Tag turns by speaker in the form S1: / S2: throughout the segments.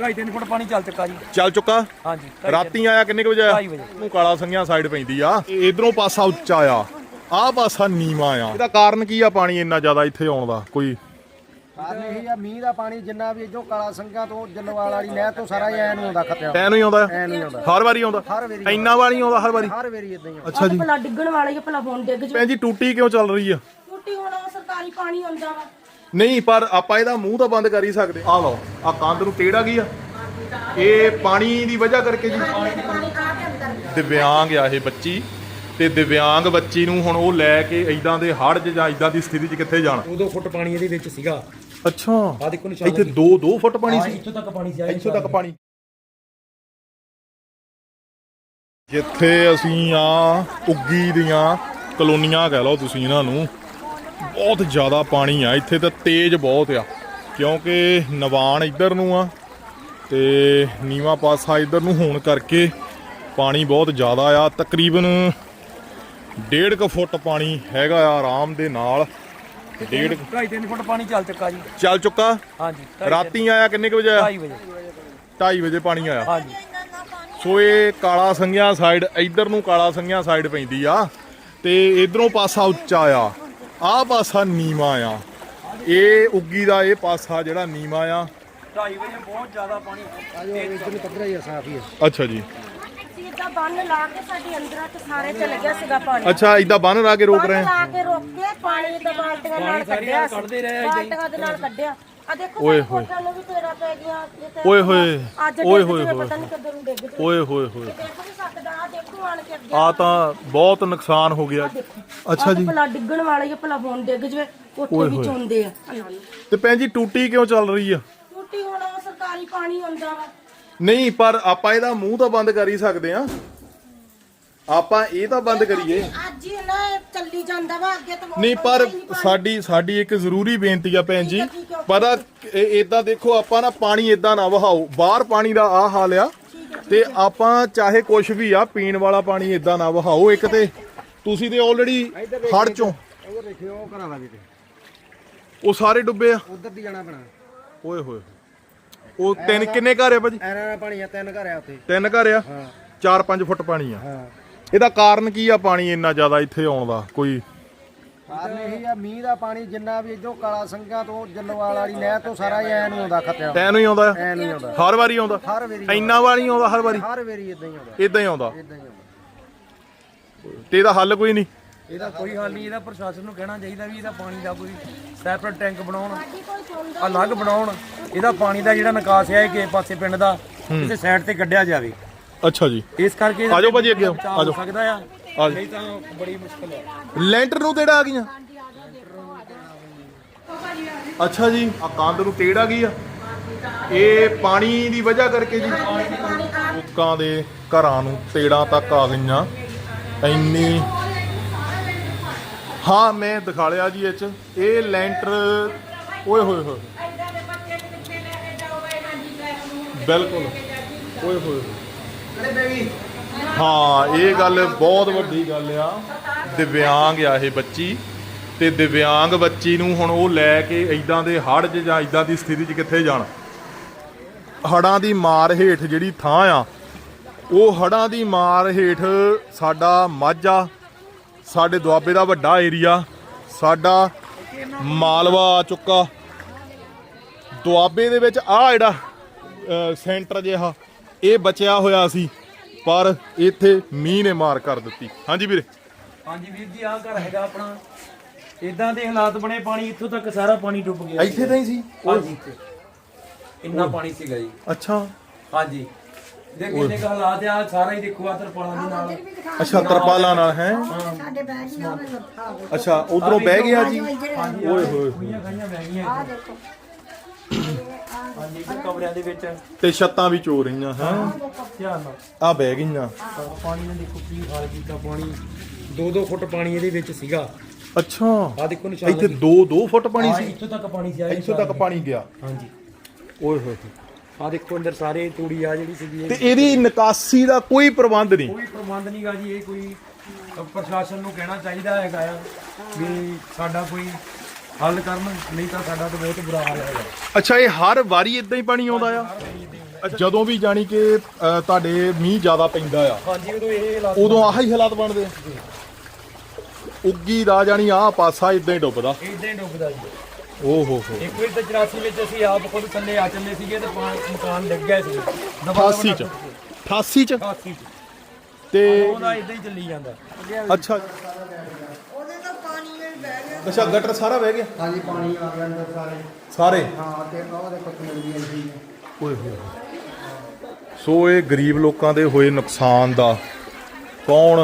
S1: ਢਾਈ ਤਿੰਨ ਫੁੱਟ ਪਾਣੀ ਚੱਲ ਚੁੱਕਾ ਜੀ।
S2: ਚੱਲ ਚੁੱਕਾ?
S1: ਹਾਂਜੀ ਢਾਈ
S2: ਰਾਤੀ ਆਇਆ ਕਿੰਨੇ ਕੁ ਵਜੇ? ਆਇਆ
S1: ਢਾਈ ਵਜੇ।
S2: ਨੂੰ ਕਾਲਾ ਸੰਘਿਆ ਸਾਈਡ ਪੈਂਦੀ ਆ। ਇਧਰੋਂ ਪਾਸਾ ਉੱਚਾ ਆ। ਆਹ ਪਾਸਾ ਨੀਵਾ ਆ। ਇਹਦਾ ਕਾਰਨ ਕੀ ਆ ਪਾਣੀ ਇੰਨਾ ਜ਼ਿਆਦਾ ਇੱਥੇ ਆਉਣ ਦਾ? ਕੋਈ
S3: ਕਾਰਨ ਇਹ ਆ ਮੀਂਹ ਦਾ ਪਾਣੀ ਜਿੰਨਾ ਵੀ ਇਧਰੋਂ ਕਾਲਾ ਸੰਘਾ ਤੋਂ ਜਲਵਾਲ ਵਾਲੀ ਨਹਿਰ ਤੋਂ ਸਾਰਾ ਐ ਨੂੰ ਆਉਂਦਾ ਖੱਤਿਆ
S2: ਟੈਨ ਹੀ ਆਉਂਦਾ?
S3: ਐ ਨਹੀਂ ਆਉਂਦਾ।
S2: ਹਰ ਵਾਰੀ ਆਉਂਦਾ?
S3: ਹਰ ਵਾਰੀ
S2: ਇੰਨਾ ਵਾਰੀ ਆਉਂਦਾ। ਹਰ ਵਾਰੀ?
S3: ਹਰ ਵਾਰੀ ਇਦਾਂ ਹੀ
S2: ਅੱਛਾ ਜੀ।
S4: ਭਲਾ ਡਿੱਗਣ ਵਾਲੇ ਹੀ ਭਲਾ ਫੋਨ ਡਿੱਗ
S2: ਭੈਣ ਜੀ ਟੂਟੀ ਕਿਉਂ ਚੱਲ ਰਹੀ ਆ?
S4: ਟੁੱਟੀ ਹੁਣ ਉਹ ਸਰਕਾਰੀ ਪਾਣੀ ਆਉਂਦਾ ਵਾ।
S2: ਨਹੀਂ ਪਰ ਆਪਾਂ ਇਹਦਾ ਮੂੰਹ ਤਾਂ ਬੰਦ ਕਰ ਹੀ ਸਕਦੇ। ਆ ਲਓ ਆ ਕੰਧ ਨੂੰ ਟੇੜਾ ਗਈ ਆ? ਇਹ ਪਾਣੀ ਦੀ ਵਜ੍ਹਾ ਕਰਕੇ ਜੀ। ਦਿਵਿਆਂਗ ਆ ਇਹ ਬੱਚੀ। ਤੇ ਦਿਵਿਆਂਗ ਬੱਚੀ ਨੂੰ ਹੁਣ ਉਹ ਲੈ ਕੇ ਇਦਾਂ ਦੇ ਹੜ੍ਹ 'ਚ ਜਾਂ ਇਦਾਂ ਦੀ ਸਥਿਤੀ 'ਚ ਕਿੱਥੇ ਜਾਣ?
S1: 2 ਫੁੱਟ ਪਾਣੀ ਇਹਦੇ ਵਿੱਚ ਸੀਗਾ।
S2: ਅੱਛਾ।
S1: ਆ ਦੇਖੋ ਨਿਸ਼ਾਨ
S2: ਇੱਥੇ 2 2 ਫੁੱਟ ਪਾਣੀ ਸੀ?
S1: ਇੱਥੋਂ ਤੱਕ ਪਾਣੀ ਸੀ
S2: ਇੱਥੋਂ ਤੱਕ ਪਾਣੀ। ਜਿੱਥੇ ਅਸੀਂ ਆ ਉੱਗੀ ਦੀਆਂ ਕਲੋਨੀਆਂ ਕਹਿ ਲਓ ਤੁਸੀਂ ਇਹਨਾਂ ਨੂੰ ਬਹੁਤ ਜ਼ਿਆਦਾ ਪਾਣੀ ਆ ਇੱਥੇ ਤਾਂ ਤੇਜ਼ ਬਹੁਤ ਆ ਕਿਉਂਕਿ ਨਵਾਨ ਇੱਧਰ ਨੂੰ ਆ ਤੇ ਨੀਵਾ ਪਾਸਾ ਇੱਧਰ ਨੂੰ ਹੋਣ ਕਰਕੇ ਪਾਣੀ ਬਹੁਤ ਜ਼ਿਆਦਾ ਆ ਤਕਰੀਬਨ 1.5 ਕੁ ਫੁੱਟ ਪਾਣੀ ਹੈਗਾ ਆ ਆਰਾਮ ਦੇ ਨਾਲ। ਡੇਢ
S1: ਢਾਈ ਤਿੰਨ ਫੁੱਟ ਪਾਣੀ ਚੱਲ ਚੁੱਕਾ ਜੀ।
S2: ਚੱਲ ਚੁੱਕਾ?
S1: ਹਾਂਜੀ
S2: ਰਾਤੀ ਆਇਆ ਕਿੰਨੇ ਕੁ ਵਜੇ ਆਇਆ?
S1: ਢਾਈ ਵਜੇ।
S2: 2:30 ਵਜੇ ਪਾਣੀ ਆਇਆ।
S1: ਹਾਂਜੀ।
S2: ਸੋ ਇਹ ਕਾਲਾ ਸੰਘਿਆ ਸਾਈਡ ਇੱਧਰ ਨੂੰ ਕਾਲਾ ਸੰਘਿਆ ਸਾਈਡ ਪੈਂਦੀ ਆ ਤੇ ਇਧਰੋਂ ਪਾਸਾ ਉੱਚਾ ਆ। ਆਹ ਪਾਸਾ ਨੀਵਾ ਆ। ਇਹ ਉੱਗੀ ਦਾ ਇਹ ਪਾਸਾ ਜਿਹੜਾ ਨੀਵਾ ਆ।
S1: ਢਾਈ ਵਜੇ ਬਹੁਤ ਜ਼ਿਆਦਾ ਪਾਣੀ
S3: ਆਜੋ ਇਧਰ ਨੂੰ ਪੱਧਰਾ ਹੀ ਆ ਸਾਫ਼ ਹੀ ਆ।
S2: ਅੱਛਾ ਜੀ।
S4: ਸਿੱਧਾ ਬੰਨ ਲਾ ਕੇ ਸਾਡੇ ਅੰਦਰਾਂ ਚ ਸਾਰੇ ਚਲ ਗਿਆ ਸੀਗਾ ਪਾਣੀ।
S2: ਅੱਛਾ ਇਦਾਂ ਬੰਨ ਲਾ ਕੇ ਰੋਕ ਰਹੇ
S4: ਲਾ ਕੇ ਰੋਕ ਕੇ ਪਾਣੀ ਦਾ ਬਾਲਟੀਆਂ ਨਾਲ ਕੱਢਿਆ ਸੀ।
S1: ਕੱਢਦੇ ਰਹੇ ਏਦਾਂ ਹੀ।
S4: ਬਾਲਟੀਆਂ ਦੇ ਨਾਲ ਕੱਢਿਆ। ਆ ਦੇਖੋ
S2: ਓਏ ਹੋਏ।
S4: ਕੋਠਿਆਂ ਨੂੰ ਵੀ ਤੇਰਾ ਪੈ ਗਿਆ ਜਿੱਥੇ
S2: ਓਏ ਹੋਏ। ਓਏ ਹੋਏ
S4: ਜਵੇ,
S2: ਹੋਏ
S4: ਪਤਾ ਨਹੀਂ ਕਦੋਂ ਨੂੰ ਡਿੱਗ ਜਵੇ
S2: ਓਏ ਹੋਏ ਹੋਏ।
S4: ਦੇਖ ਆ ਦੇਖੋ ਆਣ ਕੇ ਅੱਗੇ
S2: ਆ ਤਾਂ ਬਹੁਤ ਨੁਕਸਾਨ ਹੋ ਗਿਆ। ਅੱਛਾ ਜੀ।
S4: ਭਲਾ ਡਿੱਗਣ ਵਾਲੇ ਹੀ ਆ, ਭਲਾ ਫੋਨ ਡਿੱਗ ਜਵੇ ਕੋਠੇ ਵੀ ਚੋਂਦੇ ਆ।
S2: ਤੇ ਭੈਣ ਜੀ ਟੂਟੀ ਕਿਉਂ ਚੱਲ ਰਹੀ ਆ?
S4: ਟੁੱਟੀ ਹੁਣ ਉਹ ਸਰਕਾਰੀ ਪਾਣੀ ਆਉਂਦਾ ਵਾ।
S2: ਨਹੀਂ ਪਰ ਆਪਾਂ ਇਹਦਾ ਮੂੰਹ ਤਾਂ ਬੰਦ ਕਰ ਹੀ ਸਕਦੇ ਆ। ਆਪਾਂ ਇਹ ਤਾਂ ਬੰਦ ਕਰੀਏ।
S4: ਅੱਜ ਹੀ ਨਾ ਇਹ ਚੱਲੀ ਜਾਂਦਾ ਵਾ ਅੱਗੇ ਤਾਂ
S2: ਨਹੀਂ ਪਰ ਸਾਡੀ ਸਾਡੀ ਇੱਕ ਜ਼ਰੂਰੀ ਬੇਨਤੀ ਆ ਭੈਣ ਜੀ। ਪਤਾ ਇਦਾਂ ਦੇਖੋ ਆਪਾਂ ਨਾ ਪਾਣੀ ਇਦਾਂ ਨਾ ਵਹਾਓ। ਬਾਹਰ ਪਾਣੀ ਦਾ ਆ ਹਾਲ ਆ। ਤੇ ਆਪਾਂ ਚਾਹੇ ਕੁਝ ਵੀ ਆ ਪੀਣ ਵਾਲਾ ਪਾਣੀ ਇਦਾਂ ਨਾ ਵਹਾਓ ਇੱਕ ਤੇ। ਤੁਸੀਂ ਤੇ ਆਲਰੇਡੀ ਹੜ ਚੋਂ।
S3: ਉਹ ਦੇਖਿਓ ਉਹ ਘਰਾਂ ਵਾਲੀ ਤੇ।
S2: ਉਹ ਸਾਰੇ ਡੁੱਬੇ ਆ।
S3: ਉਧਰ ਦੀ ਜਾਣਾ ਪੈਣਾ।
S2: ਓਏ ਹੋਏ। ਉਹ ਤਿੰਨ ਕਿੰਨੇ ਘਰ ਆ ਭਾਜੀ?
S3: ਐਨਾ ਪਾਣੀ ਆ ਤਿੰਨ ਘਰ ਆ ਉੱਥੇ।
S2: ਤਿੰਨ ਘਰ ਆ?
S3: ਹਾਂ।
S2: 4-5 ਫੁੱਟ ਪਾਣੀ ਆ।
S3: ਹਾਂ।
S2: ਇਹਦਾ ਕਾਰਨ ਕੀ ਆ ਪਾਣੀ ਇੰਨਾ ਜ਼ਿਆਦਾ ਇੱਥੇ ਆਉਣ ਦਾ? ਕੋਈ
S3: ਕਾਰਨ ਇਹ ਆ ਮੀਂਹ ਦਾ ਪਾਣੀ ਜਿੰਨਾ ਵੀ ਇਧਰੋਂ ਕਾਲਾ ਸੰਘਾ ਤੋਂ ਜਲਵਾਲ ਵਾਲੀ ਨਹਿਰ ਤੋਂ ਸਾਰਾ ਐ ਨੂੰ ਆਉਂਦਾ ਖੱਤਿਆ
S2: ਟੈਨ ਹੀ ਆਉਂਦਾ?
S3: ਐ ਨਹੀਂ ਆਉਂਦਾ।
S2: ਹਰ ਵਾਰੀ ਆਉਂਦਾ?
S3: ਹਰ ਵਾਰੀ
S2: ਇੰਨਾ ਵਾਰੀ ਆਉਂਦਾ ਹਰ ਵਾਰੀ?
S3: ਹਰ ਵਾਰੀ ਇਦਾਂ ਹੀ ਆਉਂਦਾ।
S2: ਇਦਾਂ ਹੀ ਆਉਂਦਾ?
S3: ਇਦਾਂ ਹੀ ਆਉਂਦਾ।
S2: ਤੇ ਇਹਦਾ ਹੱਲ ਕੋਈ ਨਹੀਂ?
S1: ਇਹਦਾ ਕੋਈ ਹੱਲ ਨਹੀਂ ਇਹਦਾ ਪ੍ਰਸ਼ਾਸਨ ਨੂੰ ਕਹਿਣਾ ਚਾਹੀਦਾ ਵੀ ਇਹਦਾ ਪਾਣੀ ਦਾ ਕੋਈ ਸੈਪਰੇਟ ਟੈਂਕ ਬਣਾਉਣ ਅਲੱਗ ਬਣਾਉਣ। ਇਹਦਾ ਪਾਣੀ ਦਾ ਜਿਹੜਾ ਨਿਕਾਸ ਹੈ ਇਹ ਕਿਸੇ ਪਾਸੇ ਪਿੰਡ ਦਾ ਕਿਸੇ ਸਾਈਡ ਤੇ ਕੱਢਿਆ ਜਾਵੇ।
S2: ਅੱਛਾ ਜੀ।
S1: ਇਸ ਕਰਕੇ
S2: ਆਜੋ ਭਾਜੀ ਅੱਗੇ ਆਓ, ਆਜੋ।
S1: ਸਕਦਾ ਆ।
S2: ਆਜੋ।
S1: ਨਹੀਂ ਤਾਂ ਬੜੀ ਮੁਸ਼ਕਲ ਹੈ।
S2: ਲੈਂਟਰ ਨੂੰ ਤੇੜਾ ਆ ਗਈਆਂ? ਅੱਛਾ ਜੀ ਆ ਕੰਧ ਨੂੰ ਤੇੜ ਆ ਗਈ ਆ। ਇਹ ਪਾਣੀ ਦੀ ਵਜ੍ਹਾ ਕਰਕੇ ਜੀ। ਲੋਕਾਂ ਦੇ ਘਰਾਂ ਨੂੰ ਤੇੜਾਂ ਤੱਕ ਆ ਗਈਆਂ। ਇੰਨੀ ਹਾਂ ਮੈਂ ਦਿਖਾ ਲਿਆ ਜੀ ਇਹ ਚ। ਇਹ ਲੈਂਟਰ ਓਏ ਹੋਏ ਹੋਏ। ਬਿਲਕੁਲ। ਓਏ ਹੋਏ ਹੋਏ। ਹਾਂ, ਇਹ ਗੱਲ ਬਹੁਤ ਵੱਡੀ ਗੱਲ ਆ। ਦਿਵਿਆਂਗ ਆ ਇਹ ਬੱਚੀ। ਤੇ ਦਿਵਿਆਂਗ ਬੱਚੀ ਨੂੰ ਹੁਣ ਉਹ ਲੈ ਕੇ ਇਦਾਂ ਦੇ ਹੜ੍ਹ 'ਚ ਜਾਂ ਇਦਾਂ ਦੀ ਸਥਿਤੀ 'ਚ ਕਿੱਥੇ ਜਾਣ? ਹੜਾਂ ਦੀ ਮਾਰ ਹੇਠ ਜਿਹੜੀ ਥਾਂ ਆ, ਉਹ ਹੜਾਂ ਦੀ ਮਾਰ ਹੇਠ ਸਾਡਾ ਮਾਝਾ ਸਾਡੇ ਦੁਆਬੇ ਦਾ ਵੱਡਾ ਏਰੀਆ, ਸਾਡਾ ਮਾਲਵਾ ਆ ਚੁੱਕਾ। ਦੁਆਬੇ ਦੇ ਵਿੱਚ ਆ ਜਿਹੜਾ ਸੈਂਟਰ ਜਿਹਾ, ਇਹ ਬਚਿਆ ਹੋਇਆ ਸੀ। ਪਰ ਇੱਥੇ ਮੀਂਹ ਨੇ ਮਾਰ ਕਰ ਦਿੱਤੀ। ਹਾਂਜੀ ਵੀਰੇ।
S1: ਹਾਂਜੀ ਵੀਰ ਜੀ ਆਹ ਘਰ ਹੈਗਾ ਆਪਣਾ। ਇਦਾਂ ਦੇ ਹਾਲਾਤ ਬਣੇ ਪਾਣੀ ਇੱਥੋਂ ਤੱਕ ਸਾਰਾ ਪਾਣੀ ਡੁੱਬ ਗਿਆ
S2: ਇੱਥੇ ਤਾਂ ਹੀ ਸੀ?
S1: ਹਾਂਜੀ ਇੱਥੇ। ਇੰਨਾ ਪਾਣੀ ਸੀਗਾ ਜੀ।
S2: ਅੱਛਾ।
S1: ਹਾਂਜੀ। ਦੇਖੋ ਕਿੰਨੇ ਕੁ ਹਾਲਾਤ ਆ ਸਾਰਾ ਹੀ ਦੇਖੋ ਆ ਤਰਪਾਲਾਂ ਦੇ ਨਾਲ।
S2: ਅੱਛਾ ਤਰਪਾਲਾਂ ਨਾਲ ਹੈ? ਅੱਛਾ ਉਧਰੋਂ ਬਹਿ ਗਿਆ ਜੀ? ਓਏ ਹੋਏ
S1: ਖੁਈਆਂ ਖਾਈਆਂ ਬਹਿ ਗਈਆਂ ਆ ਦੇਖੋ। ਹਾਂਜੀ ਇੱਧਰ ਕਮਰਿਆਂ ਦੇ ਵਿੱਚ।
S2: ਤੇ ਛੱਤਾਂ ਵੀ ਚੋ ਰਹੀਆਂ ਹੈ?
S1: ਧਿਆਨ ਨਾਲ।
S2: ਆ ਬਹਿ ਗਈਆਂ।
S1: ਪਾਣੀ ਨੇ ਦੇਖੋ ਕੀ ਹਾਲ ਕੀਤਾ ਪਾਣੀ। 2-2 ਫੁੱਟ ਪਾਣੀ ਇਹਦੇ ਵਿੱਚ ਸੀਗਾ।
S2: ਅੱਛਾ।
S1: ਆ ਦੇਖੋ ਨਿਸ਼ਾਨ
S2: ਇੱਥੇ 2 2 ਫੁੱਟ ਪਾਣੀ ਸੀ?
S1: ਇੱਥੋਂ ਤੱਕ ਪਾਣੀ ਸੀ ਆ
S2: ਇੱਥੋਂ ਤੱਕ ਪਾਣੀ ਗਿਆ।
S1: ਹਾਂਜੀ।
S2: ਓਏ ਹੋਏ
S1: ਆ ਦੇਖੋ ਅੰਦਰ ਸਾਰੇ ਤੂੜੀ ਆ ਜਿਹੜੀ ਸੀਗੀ
S2: ਤੇ ਇਹਦੀ ਨਿਕਾਸੀ ਦਾ ਕੋਈ ਪ੍ਰਬੰਧ ਨਹੀਂ?
S1: ਕੋਈ ਪ੍ਰਬੰਧ ਨਹੀਂਗਾ ਜੀ ਇਹ ਕੋਈ ਪ੍ਰਸ਼ਾਸਨ ਨੂੰ ਕਹਿਣਾ ਚਾਹੀਦਾ ਹੈਗਾ ਆ ਵੀ ਸਾਡਾ ਕੋਈ ਹੱਲ ਕਰਨ ਨਹੀਂ ਤਾਂ ਸਾਡਾ ਤਾਂ ਬਹੁਤ ਬੁਰਾ ਹਾਲ ਹੈਗਾ।
S2: ਅੱਛਾ ਇਹ ਹਰ ਵਾਰੀ ਇਦਾਂ ਹੀ ਪਾਣੀ ਆਉਂਦਾ ਆ? ਜਦੋਂ ਵੀ ਜਾਣੀ ਕਿ ਅ, ਤੁਹਾਡੇ ਮੀਂਹ ਜ਼ਿਆਦਾ ਪੈਂਦਾ ਆ
S1: ਹਾਂਜੀ ਉਦੋਂ ਇਹ ਹਾਲਾਤ
S2: ਉਦੋਂ ਆਹ ਹੀ ਹਾਲਾਤ ਬਣਦੇ ਆ? ਉੱਗੀ ਦਾ ਜਾਣੀ ਆਹ ਪਾਸਾ ਇਦਾਂ ਹੀ ਡੁੱਬਦਾ।
S1: ਇਦਾਂ ਹੀ ਡੁੱਬਦਾ ਜੀ।
S2: ਓ ਹੋ। ਹੋ
S1: ਇੱਕ ਵਾਰ ਤਾਂ 84 ਵਿੱਚ ਅਸੀਂ ਆਪ ਖੁਦ ਥੱਲੇ ਆ ਚੱਲੇ ਸੀਗੇ ਤੇ ਪਾਣੀ ਮਕਾਨ ਡਿੱਗ ਗਿਆ ਸੀ
S2: 88 ਚ। 88 ਚ?
S1: 88 ਚ।
S2: ਤੇ
S1: ਉਹਦਾ ਇਦਾਂ ਹੀ ਚੱਲੀ ਜਾਂਦਾ।
S2: ਅੱਛਾ। ਅੱਛਾ ਗਟਰ ਸਾਰਾ ਵਹਿ ਗਿਆ?
S3: ਹਾਂਜੀ ਪਾਣੀ ਆ ਗਿਆ ਅੰਦਰ ਸਾਰੇ।
S2: ਸਾਰੇ?
S3: ਹਾਂ ਤੇ ਉਹ ਦੇਖੋ ਕਿੰਨੀ ਦੀ ਸੀ
S2: ਓਏ ਹੋਏ ਸੋ ਇਹ ਗਰੀਬ ਲੋਕਾਂ ਦੇ ਹੋਏ ਨੁਕਸਾਨ ਦਾ ਕੌਣ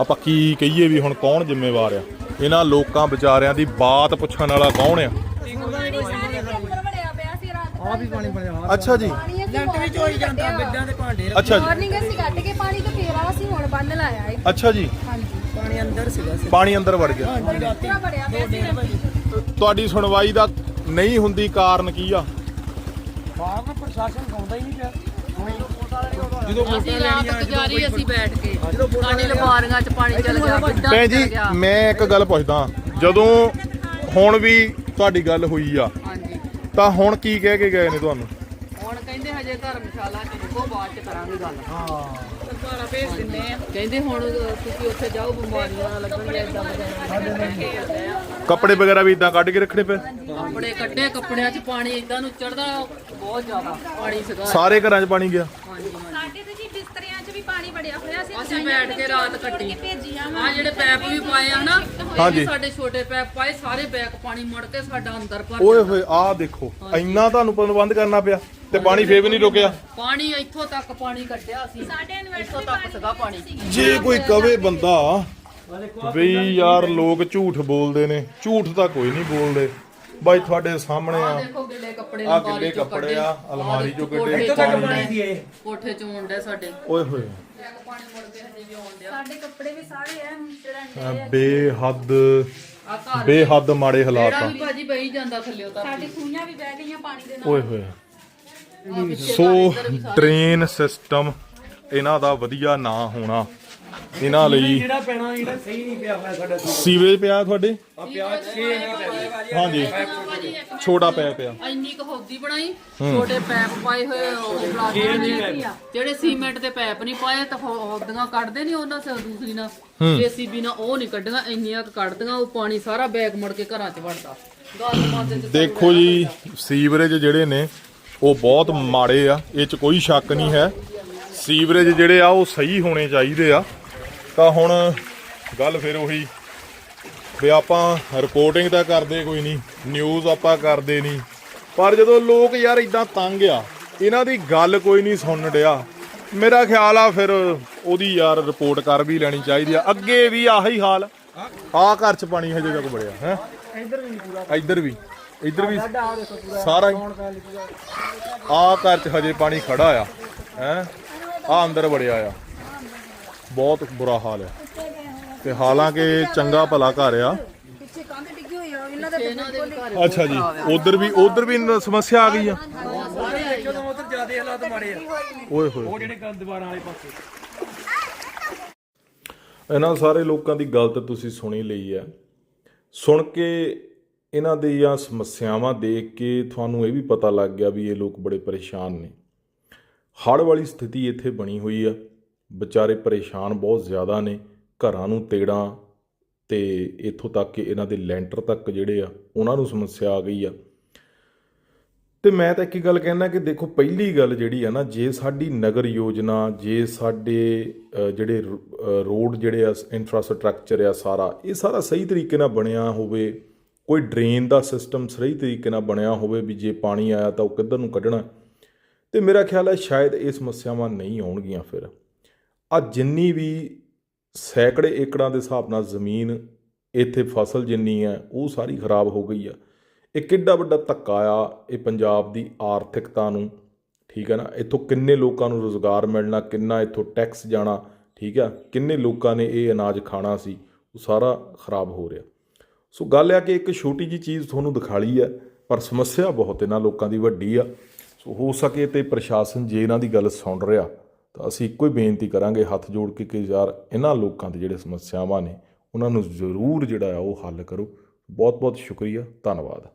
S2: ਆਪਾਂ ਕੀ ਕਹੀਏ ਵੀ ਹੁਣ ਕੌਣ ਜ਼ਿੰਮੇਵਾਰ ਆ? ਇਹਨਾਂ ਲੋਕਾਂ ਵਿਚਾਰਿਆਂ ਦੀ ਬਾਤ ਪੁੱਛਣ ਵਾਲਾ ਕੌਣ ਆ?
S3: ਆ ਵੀ ਪਾਣੀ ਬਣਿਆ
S2: ਅੱਛਾ ਜੀ।
S5: ਲੈਂਟ ਵਿੱਚ ਹੋਈ ਜਾਂਦਾ ਬਿੱਡਾਂ ਦੇ ਭਾਂਡੇ
S2: ਅੱਛਾ ਜੀ।
S5: ਮਾਰਨਿੰਗ ਅਸੀਂ ਕੱਢ ਕੇ ਪਾਣੀ ਤੇ ਫੇਰ ਆ ਅਸੀਂ ਹੁਣ ਬੰਨ ਲਾਇਆ ਏ
S2: ਅੱਛਾ ਜੀ।
S5: ਹਾਂਜੀ।
S1: ਪਾਣੀ ਅੰਦਰ ਸੀਗਾ
S2: ਪਾਣੀ ਅੰਦਰ ਵੜ ਗਿਆ। ਤੁਹਾਡੀ ਸੁਣਵਾਈ ਦਾ ਨਹੀਂ ਹੁੰਦੀ ਕਾਰਨ ਕੀ ਆ?
S1: ਬਾਹਰ ਨਾ ਪ੍ਰਸ਼ਾਸਨ ਸੌਂਦਾ ਹੀ ਨਹੀਂ ਪਿਆ।
S6: ਅਸੀਂ ਰਾਤ ਗੁਜ਼ਾਰੀ ਅਸੀਂ ਬੈਠ ਕੇ। ਸਾਡੀ ਲਮਾਰੀਆਂ 'ਚ ਪਾਣੀ ਚਲ ਗਿਆ ਚਲ
S2: ਜੀ
S6: ਗਿਆ।
S2: ਮੈਂ ਇੱਕ ਗੱਲ ਪੁੱਛਦਾ ਜਦੋਂ ਹੁਣ ਵੀ ਤੁਹਾਡੀ ਗੱਲ ਹੋਈ ਆ
S6: ਹਾਂਜੀ।
S2: ਤਾਂ ਹੁਣ ਕੀ ਕਹਿ ਕੇ ਗਏ ਨੇ ਤੁਹਾਨੂੰ?
S6: ਹੁਣ ਕਹਿੰਦੇ ਹਜੇ ਧਰਮਸ਼ਾਲਾ 'ਚ ਰੁਕੋ ਬਾਅਦ 'ਚ ਕਰਾਂਗੇ ਗੱਲ। ਹਾਂ। ਸਰਕਾਰਾਂ ਭੇਜ ਦਿੰਦੇ ਆ। ਕਹਿੰਦੇ ਹੁਣ ਤੁਸੀਂ ਉੱਥੇ ਜਾਓ ਬਿਮਾਰੀਆਂ ਲੱਗਣਗੀਆਂ ਇਦਾਂ ਵਗੈਰਾ
S2: ਕੱਪੜੇ ਵਗੈਰਾ ਵੀ ਇਦਾਂ ਕੱਢ ਕੇ ਰੱਖਣੇ ਪਏ?
S6: ਕੱਪੜੇ ਕੱਢੇ ਕੱਪੜਿਆਂ 'ਚ ਪਾਣੀ ਇਦਾਂ ਨੂੰ ਚੜਦਾ ਬਹੁਤ ਜ਼ਿਆਦਾ ਪਾਣੀ ਸੀਗਾ।
S2: ਸਾਰੇ ਘਰਾਂ 'ਚ ਪਾਣੀ ਗਿਆ?
S5: ਸਾਡੇ ਤੇ ਜੀ ਬਿਸਤਰਿਆਂ 'ਚ ਵੀ ਪਾਣੀ ਵੜਿਆ ਹੋਇਆ ਸੀ
S6: ਅਸੀਂ ਬੈਠ ਕੇ ਰਾਤ ਕੱਟੀ। ਆ ਜਿਹੜੇ ਪੈਪ ਵੀ ਪਾਏ ਆ ਨਾ
S2: ਹਾਂਜੀ।
S6: ਸਾਡੇ ਛੋਟੇ ਪੈਪ ਪਾਏ ਸਾਰੇ ਬੈਕ ਪਾਣੀ ਮੁੜ ਕੇ ਸਾਡਾ ਅੰਦਰ ਭਰ
S2: ਓਏ ਹੋਏ ਆਹ ਦੇਖੋ ਇੰਨਾ ਤੁਹਾਨੂੰ ਪ੍ਰਬੰਧ ਕਰਨਾ ਪਿਆ। ਤੇ ਪਾਣੀ ਫੇਰ ਵੀ ਨਹੀਂ ਰੁਕਿਆ?
S6: ਪਾਣੀ ਇੱਥੋਂ ਤੱਕ ਪਾਣੀ ਕੱਢਿਆ ਸੀ।
S5: ਸਾਡੇ ਇਨਵਰਟਰ
S6: ਇੱਥੋਂ ਤੱਕ ਸੀਗਾ ਪਾਣੀ।
S2: ਜੇ ਕੋਈ ਕਵੇ ਬੰਦਾ ਵੀ ਯਾਰ ਲੋਕ ਝੂਠ ਬੋਲਦੇ ਨੇ ਝੂਠ ਤਾਂ ਕੋਈ ਨਹੀਂ ਬੋਲਦੇ। ਬਾਈ ਤੁਹਾਡੇ ਸਾਹਮਣੇ
S6: ਆ।
S2: ਆ
S6: ਦੇਖੋ ਗਿੱਲੇ ਕੱਪੜੇ
S2: ਗਿੱਲੇ। ਆ, ਅਲਮਾਰੀ ਚੋਂ ਕੱਢੇ।
S1: ਇੱਥੋਂ ਤੱਕ ਪਾਣੀ। ਸੀ ਇਹ।
S6: ਕੋਠੇ ਚੋਂ ਡਿਆ ਸਾਡੇ।
S2: ਓਏ ਹੋਏ।
S6: ਪਾਣੀ ਮੁੜ ਕੇ ਹਜੇ ਵੀ ਡਿਆ
S5: ਸਾਡੇ ਕੱਪੜੇ ਵੀ ਸਾਰੇ ਐ ਚੜਾਂਡੇ
S2: ਆ। ਬੇਹੱਦ
S6: ਆ ਘਰ
S2: ਬੇਹੱਦ ਮਾੜੇ ਹਾਲਾਤ
S6: ਜਿਹੜਾ
S2: ਆ
S6: ਵੀ ਭਾਜੀ ਬਹੀ ਜਾਂਦਾ ਥੱਲੇ ਉਤਰ
S5: ਸਾਡੀ ਖੂਹਾਂ ਵੀ ਬਹਿ ਗਈਆਂ ਪਾਣੀ ਦੇ ਨਾਲ।
S2: ਓਏ ਹੋਏ। ਸੋ ਡਰੇਨ ਸਿਸਟਮ ਇਹਨਾਂ ਦਾ ਵਧੀਆ ਨਾ ਹੋਣਾ। ਇਹਨਾਂ ਲਈ
S1: ਜਿਹੜਾ ਪੈਣਾ ਜਿਹੜਾ ਸਹੀ ਨਹੀਂ ਪਿਆ ਹੋਇਆ ਸਾਡਾ
S2: ਸੀਵੇਜ ਪਿਆ ਤੁਹਾਡੇ?
S1: ਆ ਪਿਆ 6 ਨਹੀਂ ਪੈ
S2: ਹਾਂਜੀ। ਛੋਟਾ ਪਿਆ ਪਿਆ
S6: ਇੰਨੀ ਕੁ ਹੌਦੀ ਬਣਾਈ। ਛੋਟੇ ਪੈਪ ਪਾਏ ਹੋਏ ਉਹ ਪਲਾਸਟਿਕ ਦੇ ਜਿਹੜੇ ਸੀਮੈਂਟ ਦੇ ਪੈਪ ਨਹੀਂ ਪਾਏ ਤਾਂ ਹੌਦੀਆਂ ਕੱਢਦੇ ਨਹੀਂ ਉਹਨਾਂ ਸੇ ਦੂਸਰੀ ਨਾਲ। ਜੀਸੀਬੀ ਨਾਲ ਉਹ ਨਹੀਂ ਕੱਢੀਆਂ ਇੰਨੀਆਂ ਕੁ ਕੱਢਦੀਆਂ ਉਹ ਪਾਣੀ ਸਾਰਾ ਬੈਗ ਮੁੜ ਕੇ ਘਰਾਂ 'ਚ ਵੜਦਾ।
S2: ਦੇਖੋ ਜੀ ਸੀਵਰੇਜ ਜਿਹੜੇ ਨੇ ਉਹ ਬਹੁਤ ਮਾੜੇ ਆ, ਇਹ ਚ ਕੋਈ ਸ਼ੱਕ ਨਹੀਂ ਹੈ। ਸੀਵਰੇਜ ਜਿਹੜੇ ਆ, ਉਹ ਸਹੀ ਹੋਣੇ ਚਾਹੀਦੇ ਆ। ਤਾਂ ਹੁਣ ਗੱਲ ਫਿਰ ਉਹੀ ਵੀ ਆਪਾਂ ਰਿਪੋਰਟਿੰਗ ਤਾਂ ਕਰਦੇ ਕੋਈ ਨਹੀਂ ਨਿਊਜ਼ ਆਪਾਂ ਕਰਦੇ ਨਹੀਂ। ਪਰ ਜਦੋਂ ਲੋਕ ਯਾਰ ਇਦਾਂ ਤੰਗ ਆ, ਇਹਨਾਂ ਦੀ ਗੱਲ ਕੋਈ ਨਹੀਂ ਸੁਣਨ ਡਿਆ। ਮੇਰਾ ਖਿਆਲ ਆ ਫਿਰ ਉਹਦੀ ਯਾਰ ਰਿਪੋਰਟ ਕਰ ਵੀ ਲੈਣੀ ਚਾਹੀਦੀ ਆ। ਅੱਗੇ ਵੀ ਆਹੀ ਹਾਲ ਆ। ਘਰ ਚ ਪਾਣੀ ਹਜੇ ਤੱਕ ਬੜਿਆ ਹੈ?
S3: ਇੱਧਰ ਵੀ ਪੂਰਾ।
S2: ਇੱਧਰ ਵੀ। ਇੱਧਰ ਵੀ ਸਾਰਾ ਹੀ
S3: ਕੌਣ ਪੈਣ ਲਿਖਿਆ
S2: ਆ ਘਰ ਚ ਹਜੇ ਪਾਣੀ ਖੜਾ ਆ ਹੈ? ਆ ਅੰਦਰ ਵੜਿਆ ਆ। ਬਹੁਤ ਬੁਰਾ ਹਾਲ ਹੈ ਤੇ ਹਾਲਾਂਕਿ ਚੰਗਾ ਭਲਾ ਘਰ ਆ।
S5: ਪਿੱਛੇ ਕੰਧ ਡਿੱਗੀ ਹੋਈ ਆ ਇਹਨਾਂ ਦੇ
S6: ਇਹਨਾਂ ਦੇ ਵੀ ਘਰ
S2: ਅੱਛਾ ਜੀ ਉਧਰ ਵੀ ਉਧਰ ਵੀ ਸਮੱਸਿਆ ਆ ਗਈ ਆ।
S1: ਜਦੋਂ ਉਧਰ ਜ਼ਿਆਦਾ ਹਾਲਾਤ ਮਾੜੇ ਆ।
S2: ਓਏ ਹੋਏ।
S1: ਉਹ ਜਿਹੜੇ ਕੰਨ ਦੀਵਾਰਾਂ ਵਾਲੇ ਪਾਸੇ।
S2: ਇਹਨਾਂ ਸਾਰੇ ਲੋਕਾਂ ਦੀ ਗੱਲ ਤਾਂ ਤੁਸੀਂ ਸੁਣੀ ਲਈ ਹੈ ਸੁਣ ਕੇ ਇਹਨਾਂ ਦੀਆਂ ਸਮੱਸਿਆਵਾਂ ਦੇਖ ਕੇ ਤੁਹਾਨੂੰ ਇਹ ਵੀ ਪਤਾ ਲੱਗ ਗਿਆ ਵੀ ਇਹ ਲੋਕ ਬੜੇ ਪਰੇਸ਼ਾਨ ਨੇ। ਹੜ੍ਹ ਵਾਲੀ ਸਥਿਤੀ ਇੱਥੇ ਬਣੀ ਹੋਈ ਆ। ਵਿਚਾਰੇ ਪਰੇਸ਼ਾਨ ਬਹੁਤ ਜ਼ਿਆਦਾ ਨੇ। ਘਰਾਂ ਨੂੰ ਤੇੜਾਂ ਤੇ ਇੱਥੋਂ ਤੱਕ ਕਿ ਇਹਨਾਂ ਦੇ ਲੈਂਟਰ ਤੱਕ ਜਿਹੜੇ ਆ, ਉਹਨਾਂ ਨੂੰ ਸਮੱਸਿਆ ਆ ਗਈ ਆ। ਤੇ ਮੈਂ ਤਾਂ ਇੱਕ ਹੀ ਗੱਲ ਕਹਿੰਦਾ ਕਿ ਦੇਖੋ ਪਹਿਲੀ ਗੱਲ ਜਿਹੜੀ ਆ ਨਾ, ਜੇ ਸਾਡੀ ਨਗਰ ਯੋਜਨਾ, ਜੇ ਸਾਡੇ ਜਿਹੜੇ ਰੋਡ ਜਿਹੜੇ ਆ ਇਨਫਰਾਸਟ੍ਰਕਚਰ ਆ ਸਾਰਾ, ਇਹ ਸਾਰਾ ਸਹੀ ਤਰੀਕੇ ਨਾਲ ਬਣਿਆ ਹੋਵੇ ਕੋਈ ਡਰੇਨ ਦਾ ਸਿਸਟਮ ਸਹੀ ਤਰੀਕੇ ਨਾਲ ਬਣਿਆ ਹੋਵੇ ਵੀ ਜੇ ਪਾਣੀ ਆਇਆ ਤਾਂ ਉਹ ਕਿੱਧਰ ਨੂੰ ਕੱਢਣਾ ਤੇ ਮੇਰਾ ਖਿਆਲ ਹੈ ਸ਼ਾਇਦ ਇਹ ਸਮੱਸਿਆਵਾਂ ਨਹੀਂ ਆਉਣਗੀਆਂ ਫਿਰ। ਆ ਜਿੰਨੀ ਵੀ ਸੈਂਕੜੇ ਏਕੜਾਂ ਦੇ ਹਿਸਾਬ ਨਾਲ ਜ਼ਮੀਨ ਇੱਥੇ ਫਸਲ ਜਿੰਨੀ ਹੈ, ਉਹ ਸਾਰੀ ਖਰਾਬ ਹੋ ਗਈ ਆ। ਇਹ ਕਿੱਡਾ ਵੱਡਾ ਧੱਕਾ ਆ ਇਹ ਪੰਜਾਬ ਦੀ ਆਰਥਿਕਤਾ ਨੂੰ। ਠੀਕ ਹੈ ਨਾ? ਇੱਥੋਂ ਕਿੰਨੇ ਲੋਕਾਂ ਨੂੰ ਰੋਜ਼ਗਾਰ ਮਿਲਣਾ, ਕਿੰਨਾ ਇੱਥੋਂ ਟੈਕਸ ਜਾਣਾ, ਠੀਕ ਆ ਕਿੰਨੇ ਲੋਕਾਂ ਨੇ ਇਹ ਅਨਾਜ ਖਾਣਾ ਸੀ, ਉਹ ਸਾਰਾ ਖਰਾਬ ਹੋ ਰਿਹਾ। ਸੋ ਗੱਲ ਆ ਕਿ ਇੱਕ ਛੋਟੀ ਜੀ ਚੀਜ਼ ਤੁਹਾਨੂੰ ਦਿਖਾਲੀ ਹੈ, ਪਰ ਸਮੱਸਿਆ ਬਹੁਤ ਇਹਨਾਂ ਲੋਕਾਂ ਦੀ ਵੱਡੀ ਆ। ਸੋ ਹੋ ਸਕੇ ਤੇ ਪ੍ਰਸ਼ਾਸਨ ਜੇ ਇਹਨਾਂ ਦੀ ਗੱਲ ਸੁਣ ਰਿਹਾ, ਤਾਂ ਅਸੀਂ ਇੱਕੋ ਹੀ ਬੇਨਤੀ ਕਰਾਂਗੇ, ਹੱਥ ਜੋੜ ਕੇ ਕਿ ਯਾਰ ਇਹਨਾਂ ਲੋਕਾਂ ਦੇ ਜਿਹੜੇ ਸਮੱਸਿਆਵਾਂ ਨੇ, ਉਹਨਾਂ ਨੂੰ ਜ਼ਰੂਰ ਜਿਹੜਾ ਆ ਉਹ ਹੱਲ ਕਰੋ। ਬਹੁਤ ਬਹੁਤ ਸ਼ੁਕਰੀਆ, ਧੰਨਵਾਦ।